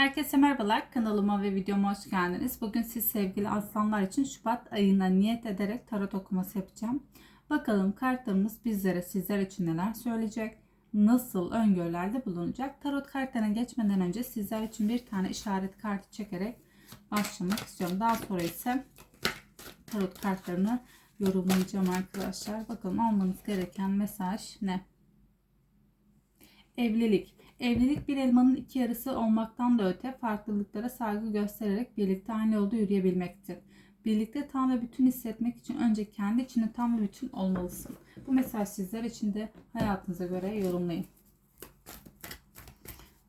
Herkese merhabalar. Kanalıma ve videoma hoş geldiniz. Bugün siz sevgili aslanlar için Şubat ayına niyet ederek tarot okuması yapacağım. Bakalım kartlarımız bizlere sizler için neler söyleyecek? Nasıl öngörülerde bulunacak? Tarot kartlarına geçmeden önce sizler için bir tane işaret kartı çekerek başlamak istiyorum. Daha sonra ise tarot kartlarını yorumlayacağım arkadaşlar. Bakalım almanız gereken mesaj ne? Evlilik. Evlilik bir elmanın iki yarısı olmaktan da öte farklılıklara saygı göstererek birlikte aynı yolda yürüyebilmektir. Birlikte tam ve bütün hissetmek için önce kendi içinde tam ve bütün olmalısın. Bu mesaj sizler için de hayatınıza göre yorumlayın.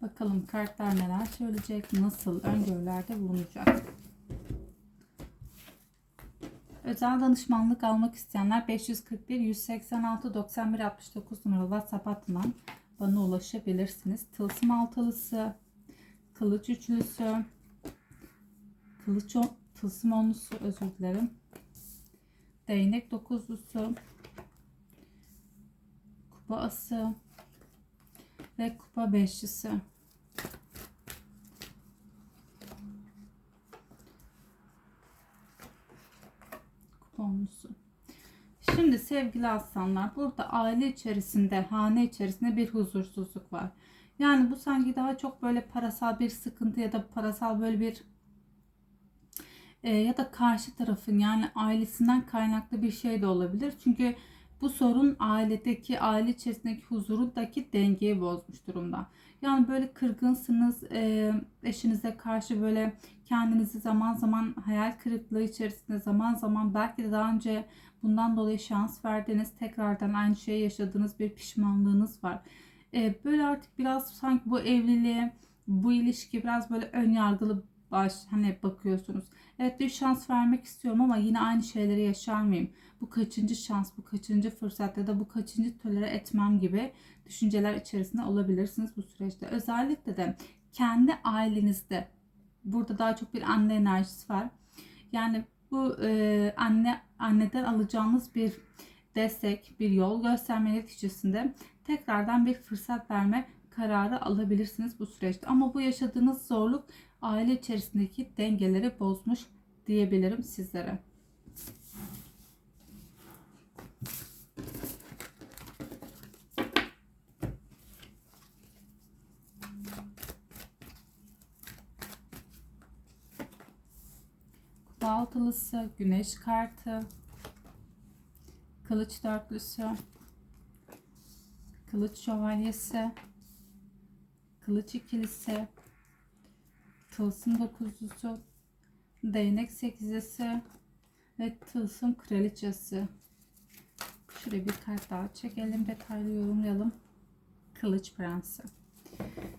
Bakalım kartlar neler söyleyecek, nasıl öngörülerde bulunacak. Özel danışmanlık almak isteyenler 541 186 91 69 numaralı WhatsApp hattından bana ulaşabilirsiniz. Tılsım altılısı, kılıç üçlüsü, kılıç tılsım onlusu özür dilerim. Değnek dokuzlusu, kupa ası ve kupa beşlisi. Kupa onlusu. Şimdi sevgili aslanlar burada aile içerisinde, hane içerisinde bir huzursuzluk var. Yani bu sanki daha çok böyle parasal bir sıkıntı ya da parasal böyle bir e, ya da karşı tarafın yani ailesinden kaynaklı bir şey de olabilir. Çünkü bu sorun ailedeki, aile içerisindeki huzurundaki dengeyi bozmuş durumda. Yani böyle kırgınsınız, e, eşinize karşı böyle kendinizi zaman zaman hayal kırıklığı içerisinde, zaman zaman belki de daha önce bundan dolayı şans verdiniz, tekrardan aynı şeyi yaşadığınız bir pişmanlığınız var. E, böyle artık biraz sanki bu evliliğe, bu ilişki biraz böyle ön yargılı baş hani bakıyorsunuz. Evet bir şans vermek istiyorum ama yine aynı şeyleri yaşar mıyım? Bu kaçıncı şans, bu kaçıncı fırsat ya da bu kaçıncı tolere etmem gibi düşünceler içerisinde olabilirsiniz bu süreçte. Özellikle de kendi ailenizde burada daha çok bir anne enerjisi var. Yani bu e, anne anneden alacağınız bir destek, bir yol gösterme neticesinde tekrardan bir fırsat verme kararı alabilirsiniz bu süreçte. Ama bu yaşadığınız zorluk aile içerisindeki dengeleri bozmuş diyebilirim sizlere. Kupa altılısı, güneş kartı, kılıç dörtlüsü, kılıç şövalyesi, kılıç ikilisi, tılsım dokuzlusu, değnek sekizlisi ve tılsım kraliçesi. Şuraya bir kart daha çekelim, detaylı yorumlayalım. Kılıç prensi.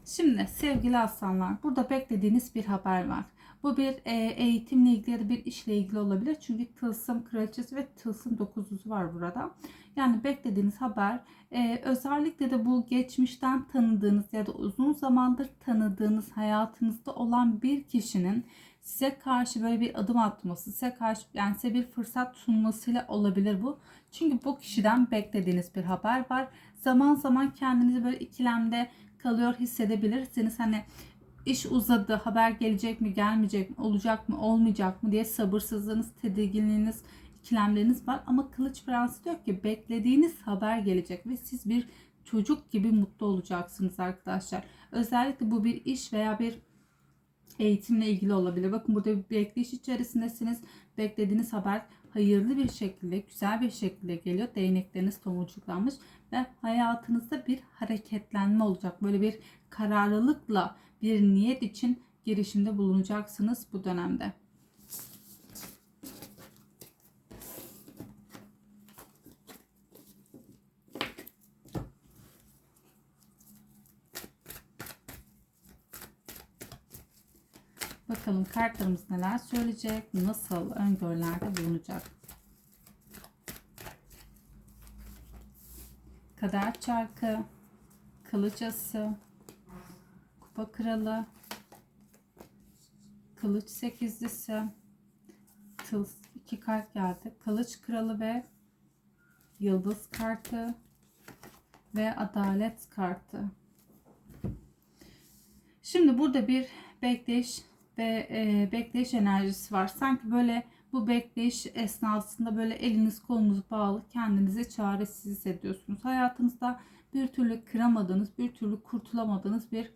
Şimdi sevgili aslanlar burada beklediğiniz bir haber var. Bu bir e, eğitimle ilgili bir işle ilgili olabilir. Çünkü tılsım kraliçesi ve tılsım dokuzlusu var burada. Yani beklediğiniz haber e, özellikle de bu geçmişten tanıdığınız ya da uzun zamandır tanıdığınız hayatınızda olan bir kişinin size karşı böyle bir adım atması, size karşı yani size bir fırsat sunmasıyla olabilir bu. Çünkü bu kişiden beklediğiniz bir haber var. Zaman zaman kendinizi böyle ikilemde kalıyor hissedebilirsiniz. Hani iş uzadı, haber gelecek mi, gelmeyecek mi, olacak mı, olmayacak mı diye sabırsızlığınız, tedirginliğiniz, ikilemleriniz var. Ama Kılıç Prensi diyor ki beklediğiniz haber gelecek ve siz bir çocuk gibi mutlu olacaksınız arkadaşlar. Özellikle bu bir iş veya bir eğitimle ilgili olabilir. Bakın burada bir bekleyiş içerisindesiniz. Beklediğiniz haber hayırlı bir şekilde, güzel bir şekilde geliyor. Değnekleriniz tomurcuklanmış ve hayatınızda bir hareketlenme olacak. Böyle bir kararlılıkla bir niyet için girişimde bulunacaksınız bu dönemde. Bakalım kartlarımız neler söyleyecek, nasıl öngörülerde bulunacak. Kader çarkı, kılıç ası, kupa kralı, kılıç sekizlisi, tıl iki kart geldi. Kılıç kralı ve yıldız kartı ve adalet kartı. Şimdi burada bir bekleyiş ve e, bekleyiş enerjisi var. Sanki böyle bu bekleyiş esnasında böyle eliniz kolunuz bağlı kendinizi çaresiz hissediyorsunuz. Hayatınızda bir türlü kıramadığınız, bir türlü kurtulamadığınız bir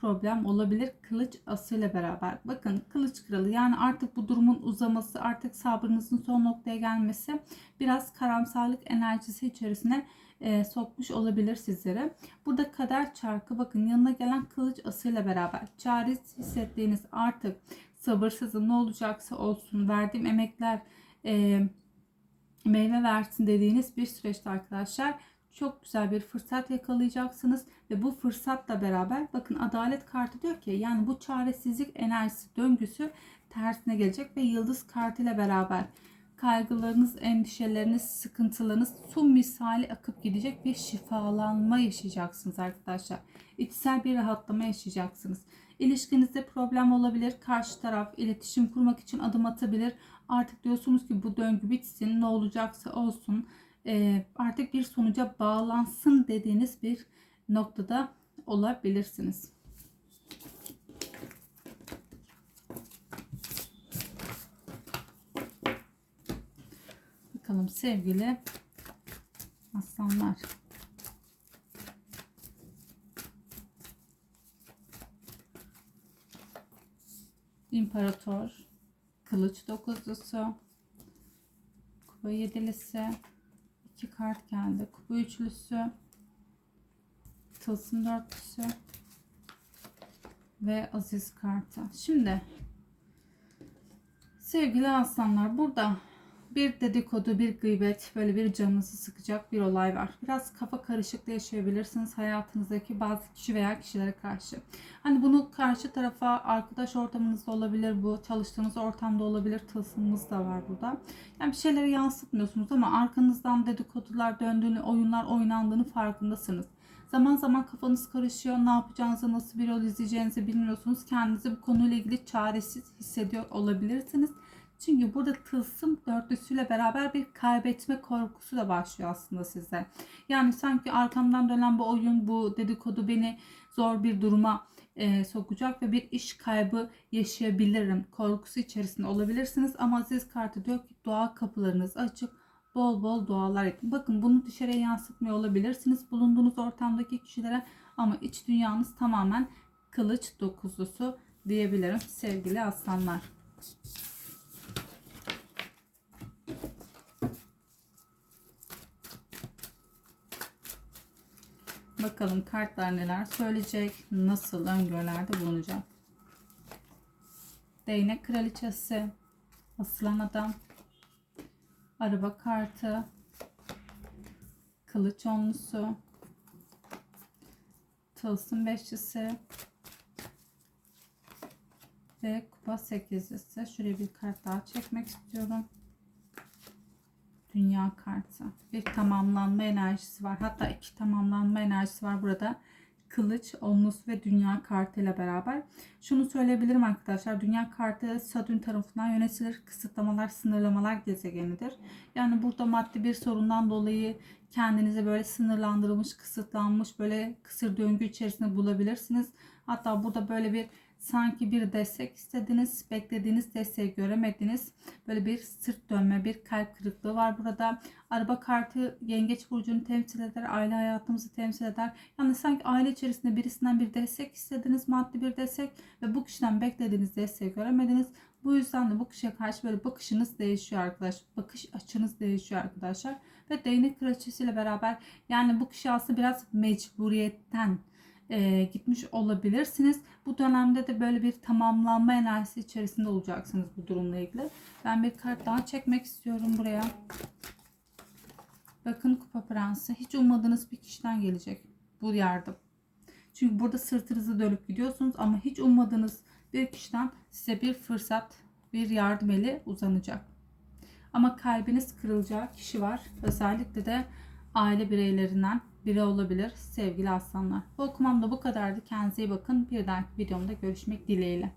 problem olabilir kılıç asıyla beraber. Bakın kılıç kralı yani artık bu durumun uzaması, artık sabrınızın son noktaya gelmesi biraz karamsarlık enerjisi içerisine e, sokmuş olabilir sizlere. Burada kader çarkı bakın yanına gelen kılıç asıyla beraber çaresiz hissettiğiniz artık sabırsızım ne olacaksa olsun verdiğim emekler e, meyve versin dediğiniz bir süreçte arkadaşlar çok güzel bir fırsat yakalayacaksınız ve bu fırsatla beraber bakın adalet kartı diyor ki yani bu çaresizlik enerjisi döngüsü tersine gelecek ve yıldız kartıyla beraber kaygılarınız, endişeleriniz, sıkıntılarınız su misali akıp gidecek bir şifalanma yaşayacaksınız arkadaşlar. İçsel bir rahatlama yaşayacaksınız. İlişkinizde problem olabilir. Karşı taraf iletişim kurmak için adım atabilir. Artık diyorsunuz ki bu döngü bitsin. Ne olacaksa olsun. Ee, artık bir sonuca bağlansın dediğiniz bir noktada olabilirsiniz. Bakalım sevgili aslanlar. İmparator, kılıç dokuzlusu, kupa yedilisi, iki kart geldi. Kupa üçlüsü, tılsım dörtlüsü ve aziz kartı. Şimdi sevgili aslanlar burada bir dedikodu, bir gıybet, böyle bir canınızı sıkacak bir olay var. Biraz kafa karışıklığı yaşayabilirsiniz hayatınızdaki bazı kişi veya kişilere karşı. Hani bunu karşı tarafa arkadaş ortamınızda olabilir bu, çalıştığınız ortamda olabilir, tılsımımız da var burada. Yani bir şeyleri yansıtmıyorsunuz ama arkanızdan dedikodular döndüğünü, oyunlar oynandığını farkındasınız. Zaman zaman kafanız karışıyor. Ne yapacağınızı, nasıl bir yol izleyeceğinizi bilmiyorsunuz. Kendinizi bu konuyla ilgili çaresiz hissediyor olabilirsiniz. Çünkü burada tılsım dörtlüsüyle beraber bir kaybetme korkusu da başlıyor aslında size. Yani sanki arkamdan dönen bu oyun, bu dedikodu beni zor bir duruma e, sokacak ve bir iş kaybı yaşayabilirim korkusu içerisinde olabilirsiniz. Ama Aziz kartı diyor ki dua kapılarınız açık. Bol bol dualar edin. Bakın bunu dışarıya yansıtmıyor olabilirsiniz bulunduğunuz ortamdaki kişilere ama iç dünyanız tamamen kılıç dokuzlusu diyebilirim sevgili aslanlar. Bakalım kartlar neler söyleyecek, nasıl öngörülerde bulunacak. Değnek kraliçesi, aslan adam, araba kartı, kılıç onlusu, tılsım beşlisi ve kupa sekizlisi. Şuraya bir kart daha çekmek istiyorum. Dünya kartı. Bir tamamlanma enerjisi var. Hatta iki tamamlanma enerjisi var burada. Kılıç, Onlus ve Dünya kartı ile beraber. Şunu söyleyebilirim arkadaşlar. Dünya kartı Satürn tarafından yönetilir. Kısıtlamalar, sınırlamalar gezegenidir. Yani burada maddi bir sorundan dolayı kendinizi böyle sınırlandırılmış, kısıtlanmış böyle kısır döngü içerisinde bulabilirsiniz. Hatta burada böyle bir sanki bir destek istediniz, beklediğiniz desteği göremediniz. Böyle bir sırt dönme, bir kalp kırıklığı var burada. Araba kartı yengeç burcunu temsil eder, aile hayatımızı temsil eder. Yani sanki aile içerisinde birisinden bir destek istediniz, maddi bir destek ve bu kişiden beklediğiniz desteği göremediniz. Bu yüzden de bu kişiye karşı böyle bakışınız değişiyor arkadaşlar. Bakış açınız değişiyor arkadaşlar. Ve değnek kraliçesiyle beraber yani bu kişi aslında biraz mecburiyetten e, gitmiş olabilirsiniz. Bu dönemde de böyle bir tamamlanma enerjisi içerisinde olacaksınız bu durumla ilgili. Ben bir kart daha çekmek istiyorum buraya. Bakın kupa prensi. Hiç ummadığınız bir kişiden gelecek bu yardım. Çünkü burada sırtınızı dönüp gidiyorsunuz ama hiç ummadığınız bir kişiden size bir fırsat, bir yardım eli uzanacak. Ama kalbiniz kırılacağı kişi var. Özellikle de aile bireylerinden biri olabilir sevgili aslanlar. Bu okumam da bu kadardı. Kendinize iyi bakın. Bir dahaki videomda görüşmek dileğiyle.